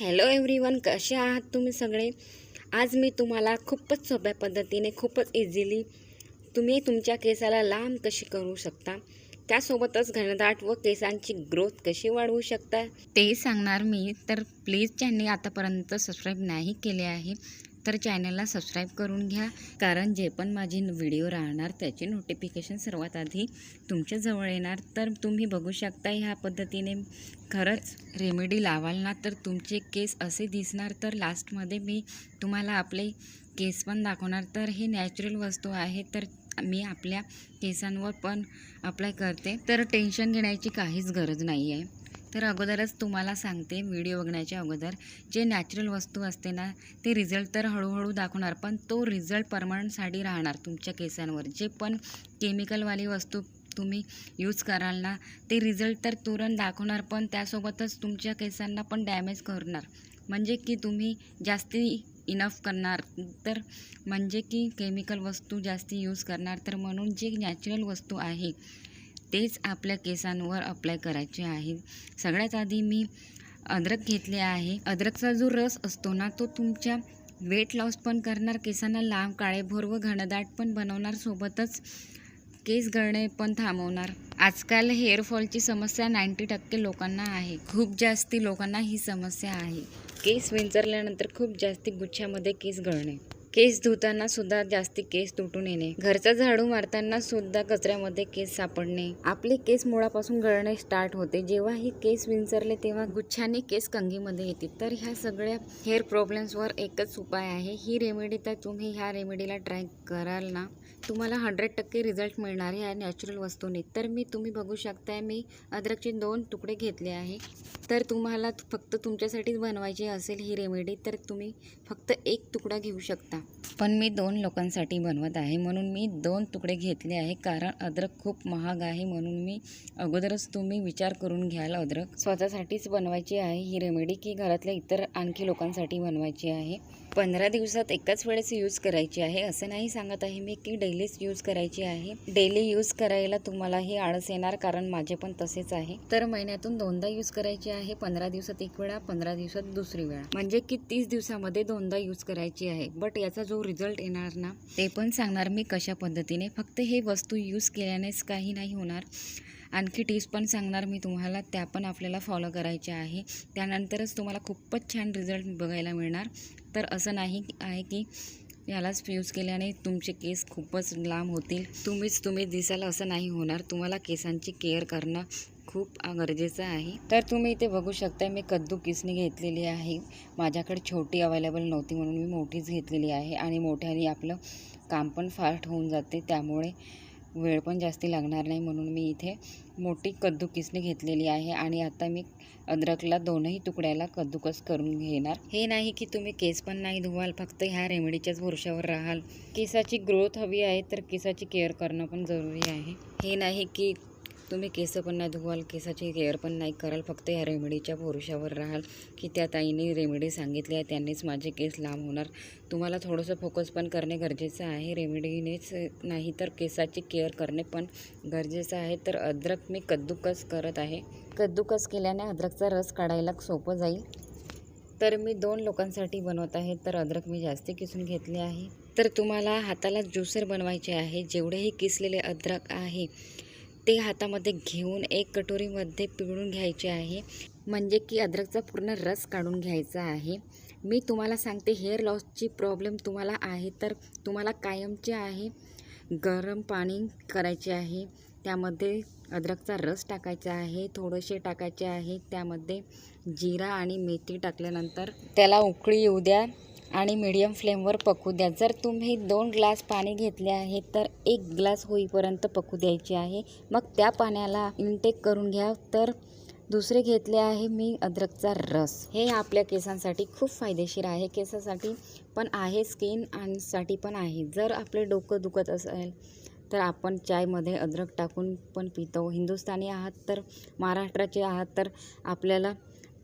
Hello everyone कसे आहात तुम्ही सगळे? आज मी तुम्हाला खूपच सोप्या पद्धतीने खूपच इझिली तुम्ही तुमच्या केसाला लांब कशी करू शकता? त्यासोबतच घनदाट व केसांची ग्रोथ कशी वाढवू शकता? ते सांगणार मी तर प्लीज ज्यांनी आतापर्यंत सबस्क्राईब नाही केले आहे. तर चॅनलला सबस्क्राईब करून घ्या. कारण जे पण माझे व्हिडिओ राहणार त्याचे नोटिफिकेशन सर्वात आधी तुमच्याजवळ येणार. तर तुम्ही बघू शकता ह्या पद्धतीने. खरंच रेमेडी लावाल ना तर तुमचे केस असे दिसणार. तर लास्टमध्ये मी तुम्हाला आपले केस पण दाखवणार. तर हे नॅचरल वस्तू आहे तर मी आपल्या केसांवर पण अप्लाय करते. तर टेन्शन घेण्याची काहीच गरज नाही आहे तर अगोदरच तुम्हाला सांगते व्हिडिओ बघण्याच्या अगोदर. जे नॅचरल वस्तू असते ना ते रिझल्ट तर हळूहळू दाखवणार पण तो रिझल्ट परमनंटसाठी राहणार तुमच्या केसांवर. जे पण केमिकलवाली वस्तू तुम्ही यूज कराल ना ते रिझल्ट तर तुरंत दाखवणार पण त्यासोबतच तुमच्या केसांना पण डॅमेज करणार. म्हणजे की तुम्ही जास्ती इनफ करणार तर म्हणजे की केमिकल वस्तू जास्ती यूज करणार. तर म्हणून जे नॅचरल वस्तू आहे तेच आपल्या केसांवर अप्लाय करायचे आहे सगळ्यात आधी मी अद्रक घेतले आहे. अद्रकचा जो रस असतो ना तो तुमच्या वेट लॉस पण करणार केसांना लांब काळेभोर व घनदाट पण बनवणार सोबतच केस गळणे पण थांबवणार. आजकाल हेअरफॉलची समस्या नाईंटी टक्के लोकांना आहे. खूप जास्ती लोकांना ही समस्या आहे. केस विंचरल्यानंतर खूप जास्ती गुच्छामध्ये केस गळणे. केस धुताना सुद्धा जास्ती केस तुटून येणे. घरचा झाडू मारताना सुद्धा कचऱ्यामध्ये केस सापडणे. आपले केस मुळापासून गळणे स्टार्ट होते. जेव्हा ही केस विंचरले तेव्हा गुच्छाने केस कंगीमध्ये येते. तर ह्या सगळ्या हेअर प्रॉब्लेम्सवर एकच उपाय आहे. ही रेमेडी तर तुम्ही ह्या रेमेडीला ट्राय कराल ना. तुम्हाला हंड्रेड टक्के रिझल्ट मिळणार ह्या नॅचरल वस्तूने. तर मी तुम्ही बघू शकताय मी अद्रकचे दोन तुकडे घेतले आहे. तर तुम्हाला फक्त तुमच्यासाठीच बनवायची असेल ही रेमेडी तर तुम्ही फक्त एक तुकडा घेऊ शकता. पण मी दोन लोकांसाठी बनवत आहे म्हणून मी दोन तुकडे घेतले आहे कारण अद्रक खूप महाग आहे म्हणून मी अगोदरच तुम्ही विचार करून घ्याल अद्रक. स्वतःसाठीच बनवायची आहे ही रेमेडी की घरातल्या इतर आणखी लोकांसाठी बनवायची आहे? पंधरा दिवसात एकाच वेळेस यूज करायची आहे. असं नाही सांगत आहे मी की डेलीच यूज करायची आहे. डेली यूज करायला तुम्हाला हे आळस येणार कारण माझे पण तसेच आहे. तर महिन्यातून दोनदा यूज करायची आहे. पंधरा दिवसात एक वेळा पंधरा दिवसात दुसरी वेळा. म्हणजे की तीस दिवसामध्ये दोनदा यूज करायची आहे. बट याचा जो रिझल्ट येणार ना ते पण सांगणार मी कशा पद्धतीने. फक्त हे वस्तू यूज केल्यानेच काही नाही होणार. आणखी टिप्स पण सांगणार मी तुम्हाला. त्या पण आपल्याला फॉलो करायच्या आहे. त्यानंतरच तुम्हाला खूपच छान रिझल्ट बघायला मिळणार. तर असं नाही आहे की यालाच यूज केल्याने तुमचे केस खूपच लांब होतील. तुम्हीच तुम्ही दिसाल असं नाही होणार. तुम्हाला केसांची केअर करणं खूप गरजेचं आहे. तर तुम्ही इथे बघू शकता मी कद्दू किसणी घेतलेली आहे. माझ्याकडे छोटी अवेलेबल नव्हती म्हणून मी मोठीच घेतलेली आहे आणि मोठ्याने आपलं काम पण फास्ट होऊन जाते. त्यामुळे वेळ पण जास्ती लागणार नाही म्हणून मी इथे मोठी कद्दू किसणी घेतलेली आहे आणि आता मी अद्रकला दोनही तुकड्याला कद्दूकस करून घेणार. हे नाही की तुम्ही केस पण नाही धुवाल फक्त ह्या रेमेडीच्याच भरोशावर राहाल. केसाची ग्रोथ हवी आहे तर केसाची केअर करणं पण जरुरी आहे. हे नाही की तुम्ही केस पण नाही धुवाल केसाची केअर पण नाही कराल फक्त या रेमेडीच्या भरोशावर राहाल की त्या ताईने रेमेडी सांगितली आहे त्यांनीच माझे केस लांब होणार. तुम्हाला थोडंसं फोकस पण करणे गरजेचं आहे. रेमेडीनेच नाही तर केसाची केअर करणे पण गरजेचं आहे. तर अद्रक मी कद्दूकस करत आहे. कद्दूकस केल्याने अद्रकचा रस काढायला सोपं जाईल. तर मी दोन लोकांसाठी बनवत आहे. तर अद्रक मी जास्ती किसून घेतले आहे. तर तुम्हाला हाताला ज्युसर बनवायचे आहे. जेवढेही किसलेले अद्रक आहे ते हातामध्ये घेऊन एक कटोरीमध्ये पिळून घ्यायचे आहे. म्हणजे की अद्रकचा पूर्ण रस काढून घ्यायचा आहे. मी तुम्हाला सांगते हेअर लॉसची प्रॉब्लेम तुम्हाला आहे तर तुम्हाला कायमचे आहे. गरम पाणी करायचे आहे. त्यामध्ये अद्रकचा रस टाकायचा आहे थोडेसे टाकायचे आहे. त्यामध्ये जिरा आणि मेथी टाकल्यानंतर त्याला उकळी येऊ द्या. आणि मीडियम फ्लेमवर पकू द्या. जर तुम्ही दोन ग्लास पाणी घेतले आहे तर एक ग्लास होईपर्यंत पकू द्यायचे आहे. मग त्या पाण्याला इनटेक करून घ्या. तर दुसरे घेतले आहे मी अद्रकचा रस. हे आपल्या केसांसाठी खूप फायदेशीर आहे. केसासाठी पण आहे स्किन आणि साठी पण आहे. जर आपले डोकं दुखत असेल तर आपण चायमध्ये अद्रक टाकून पण पितो. हिंदुस्थानी आहात तर महाराष्ट्राचे आहात तर आपल्याला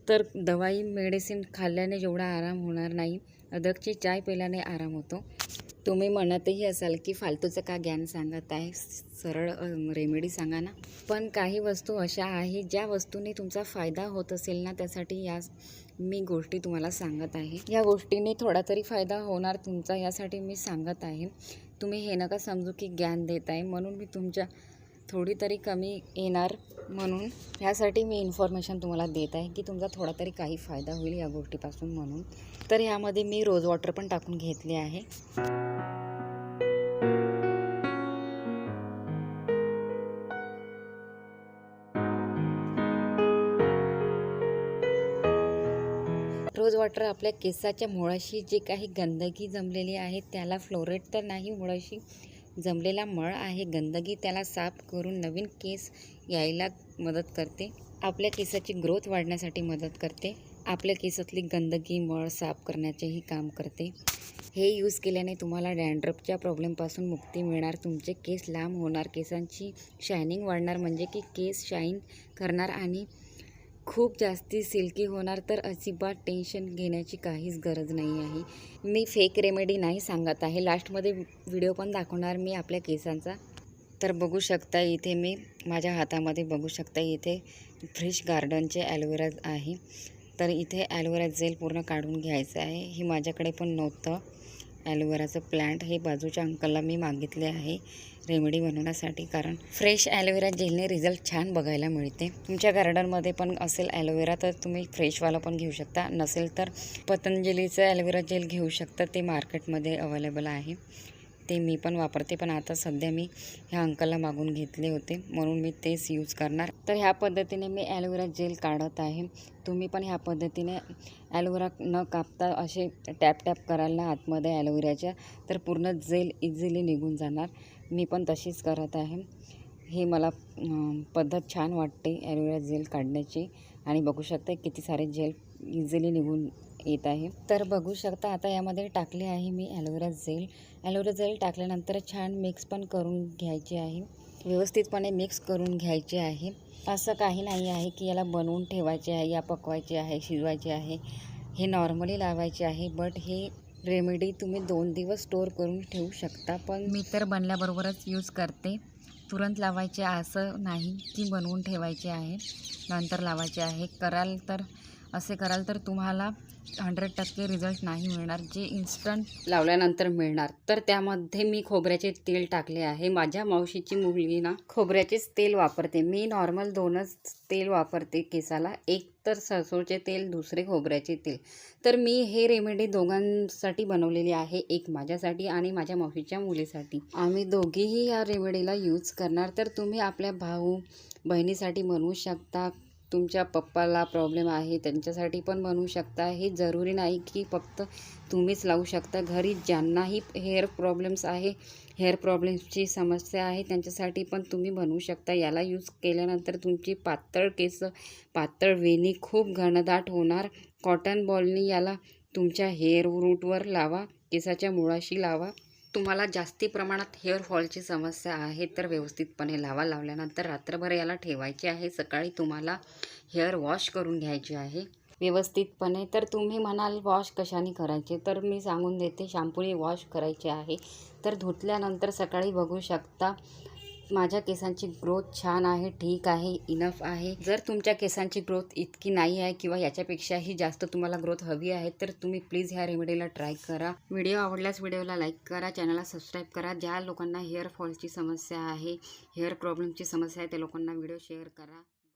तर दवाई मेडिसिन खाल्ल्याने जेवढा आराम होणार नाही. अदरकची चाय पिल्याने आराम होतो. तुम्ही म्हणतही असाल की फालतूचं का ज्ञान सांगत आहे? सरळ रेमेडी सांगा ना. पण काही वस्तू अशा आहे ज्या वस्तूने तुमचा फायदा होत असेल ना त्यासाठी या मी गोष्टी तुम्हाला सांगत आहे. या गोष्टीने थोडा तरी फायदा होणार तुमचा यासाठी मी सांगत आहे. तुम्ही हे नका समजू की ज्ञान देत आहे. म्हणून मी तुमच्या थोडी तरी कमी येणार म्हणून ह्यासाठी मी इन्फॉर्मेशन तुम्हाला देत आहे की तुमचा थोडा तरी काही फायदा होईल या गोष्टीपासून म्हणून. तर ह्यामध्ये मी रोज वॉटर पण टाकून घेतले आहे. रोज वॉटर आपल्या केसाच्या मुळाशी जे काही गंदगी जमलेली आहे त्याला फ्लोरेट तर नाही मुळाशी जमलेला मळ आहे. गंदगी त्याला साफ करून नवीन केस यायला मदत करते. आपल्या केसाची ग्रोथ वाढण्यासाठी मदत करते. आपल्या केसातली गंदगी मळ साफ करण्याचेही काम करते. हे यूज केल्याने तुम्हाला डॅन्ड्रपच्या प्रॉब्लेमपासून मुक्ती मिळणार. तुमचे केस लांब होणार. केसांची शायनिंग वाढणार. म्हणजे की केस शाईन करणार आणि खूप जास्ती सिल्की होणार तर अजिबात टेन्शन घेण्याची काहीच गरज नाही आहे. मी फेक रेमेडी नाही सांगत आहे. लास्टमध्ये व्हिडिओ पण दाखवणार मी आपल्या केसांचा. तर बघू शकता इथे मी माझ्या हातामध्ये बघू शकता इथे फ्रेश गार्डनचे ॲलोवेरा आहे. तर इथे ॲलोवेरा जेल पूर्ण काढून घ्यायचं आहे. हे माझ्याकडे पण नव्हतं. ॲलोवेराचं प्लांट हे बाजूच्या अंकलला मी मागितले आहे. रेमेडी बनवण्यासाठी कारण फ्रेश ॲलोवेरा जेलने रिझल्ट छान बघायला मिळते. तुमच्या गार्डनमध्ये पण असेल ॲलोवेरा तर तुम्ही फ्रेशवाला पण घेऊ शकता. नसेल तर पतंजलीचं ॲलोवेरा जेल घेऊ शकता ते मार्केटमध्ये अवेलेबल आहे. ते मी पण वापरते पण आता सध्या मी ह्या अंकलला मागून घेतले होते म्हणून मी तेच यूज करणार. तर ह्या पद्धतीने मी ॲलोवेरा जेल काढत आहे. तुम्ही पण ह्या पद्धतीने ॲलोवेरा न कापता असे टॅप टॅप कराल ना आतमध्ये ॲलोवेराच्या तर पूर्ण जेल इझिली निघून जाणार. मी पण तशीच करत आहे. हे मला पद्धत छान वाटते ॲलोवेरा जेल काढण्याची. आणि बघू शकता किती सारे जेल इझिली निघून येत आहे. तर बघू शकता आता यामध्ये टाकले आहे मी aloe vera gel. Aloe vera gel टाकल्यानंतर छान मिक्स पण करून घ्यायचे आहे. व्यवस्थितपणे मिक्स करून घ्यायचे आहे. असं काही नाही आहे की याला बनवून ठेवायचे आहे या पकवायचे आहे शिजवायचे आहे. हे नॉर्मली लावायचे आहे बट हे रेमेडी तुम्ही दोन दिवस स्टोअर करून ठेवू शकता पण मी तर बनल्याबरोबरच यूज करते. तुरंत लावायचे असं नाही की बनवून ठेवायचे आहे नंतर लावायचे आहे. कराल तर असे कराल तर तुम्हाला हंड्रेड टक्के रिझल्ट नाही मिळणार जे इन्स्टंट लावल्यानंतर मिळणार. तर त्यामध्ये मी खोबऱ्याचे तेल टाकले आहे. माझ्या मावशीची मुलगी ना खोबऱ्याचेच तेल वापरते. मी नॉर्मल दोनच तेल वापरते केसाला. एक तर सरसोचे तेल दुसरे खोबऱ्याचे तेल. तर मी हे रेमेडी दोघांसाठी बनवलेली आहे. एक माझ्यासाठी आणि माझ्या मावशीच्या मुलीसाठी. आम्ही दोघीही या रेमेडीला यूज करणार. तर तुम्ही आपल्या भाऊ बहिणीसाठी बनवू शकता. तुमच्या पप्पाला प्रॉब्लेम आहे त्यांच्यासाठी पण बनवू शकता. हे जरुरी नाही की फक्त तुम्हीच लावू शकता. घरी ज्यांनाही हेअर प्रॉब्लेम्स आहे हेअर प्रॉब्लेम्सची समस्या आहे त्यांच्यासाठी पण तुम्ही बनवू शकता. याला यूज केल्यानंतर तुमची पातळ केस पातळ वेणी खूप घनदाट होणार. कॉटन बॉलनी याला तुमच्या हेअर रूटवर लावा केसाच्या मुळाशी लावा. तुम्हाला जास्ती प्रमाणात हेअर फॉलची समस्या आहे तर व्यवस्थितपणे लावा. लावल्यानंतर रात्रभर याला ठेवायचे आहे. सकाळी तुम्हाला हेअर वॉश करून घ्यायचे आहे. व्यवस्थितपणे. तर तुम्ही म्हणाल वॉश कशाने करायचे? तर मी सांगून देते शॅम्पूने वॉश करायचे आहे. तर धुतल्यानंतर सकाळी बघू शकता माझ्या केसांची ग्रोथ छान आहे ठीक आहे इनफ आहे. जर तुमच्या केसांची ग्रोथ इतकी नाही आहे किंवा याच्यापेक्षाही जास्त तुम्हाला ग्रोथ हवी आहे तर तुम्ही प्लीज ह्या रेमेडीला ट्राय करा. व्हिडिओ आवडल्यास व्हिडिओला लाईक करा चॅनलला सबस्क्राईब करा. ज्या लोकांना हेअर फॉलची समस्या आहे हेअर प्रॉब्लेमची समस्या आहे त्या लोकांना व्हिडिओ शेअर करा.